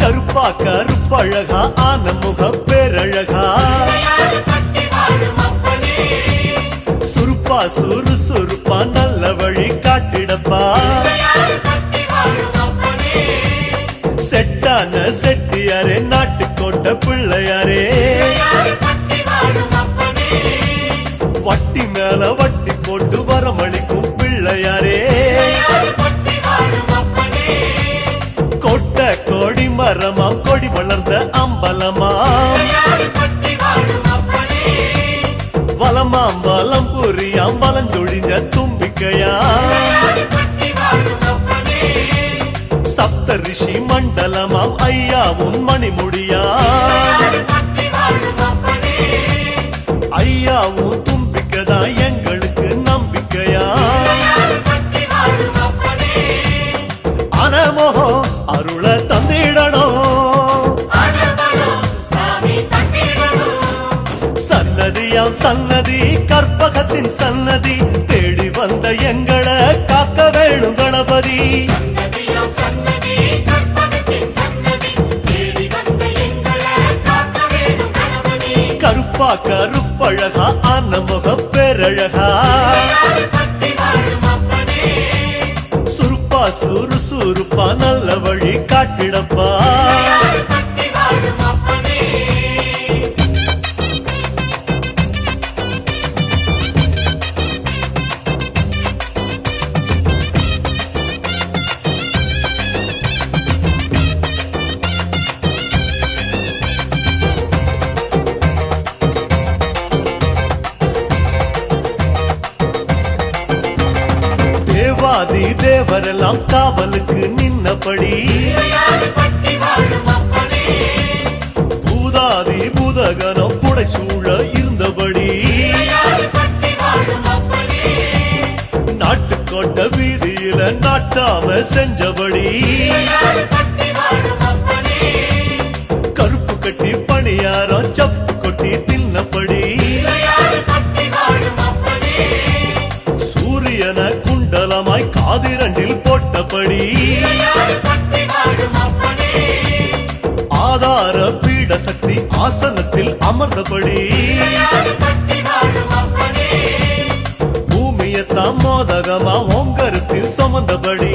கருப்பா கருப்பழகா ஆன முக பேரழகா. சுறுசுறுப்பா நல்ல வழி காட்டிடப்பா. செட்டான செட்டியாரே நாட்டுக்கோட்டை பிள்ளையாரே வட்டி மேல வட்டி போட்டு வரமளிக்கும் பிள்ளையாரே கொட்ட கோடி மரமாம் கொடி வளர்ந்த அம்பலமாம். வளமாம் வலமாம் வலம் அம்பலம் வலஞ்சொழிஞ்ச தும்பிக்கையா? சப்த ரிஷி மண்டலமாம் ஐயா உன் மணிமுடியா? ஐயா உன் தும்பிக்கைதா எங்களுக்கு நம்பிக்கையா? அனமோகோ அருள தந்திடணும். சன்னதியாம் சன்னதி கற்பகத்தின் சன்னதி தேடி வந்த எங்களை காக்க வேணும் கணபதி. கருப்பா கருப்பழகா ஆன முக பேரழகா. சுருப்பா சுறு சுருப்பா நல்ல வழி காட்டிடப்பா. தேவாதி தேவரெல்லாம் காவலுக்கு நின்னபடி. பூதாதி பூதகனம் புடைசூழ இருந்தபடி. நாட்டுக்கோட்ட வீதியில நாட்டாம செஞ்சபடி. கருப்பு கட்டி பணியாரம் சப்பு கொட்டி தின்னபடி. என குண்டலமாய் காதிரண்டில் போட்டபடி ஆதார பீட சக்தி ஆசனத்தில் அமர்ந்தபடி பூமியத்தாம் மோதகமா ஓங்கருத்தில் சுமந்தபடி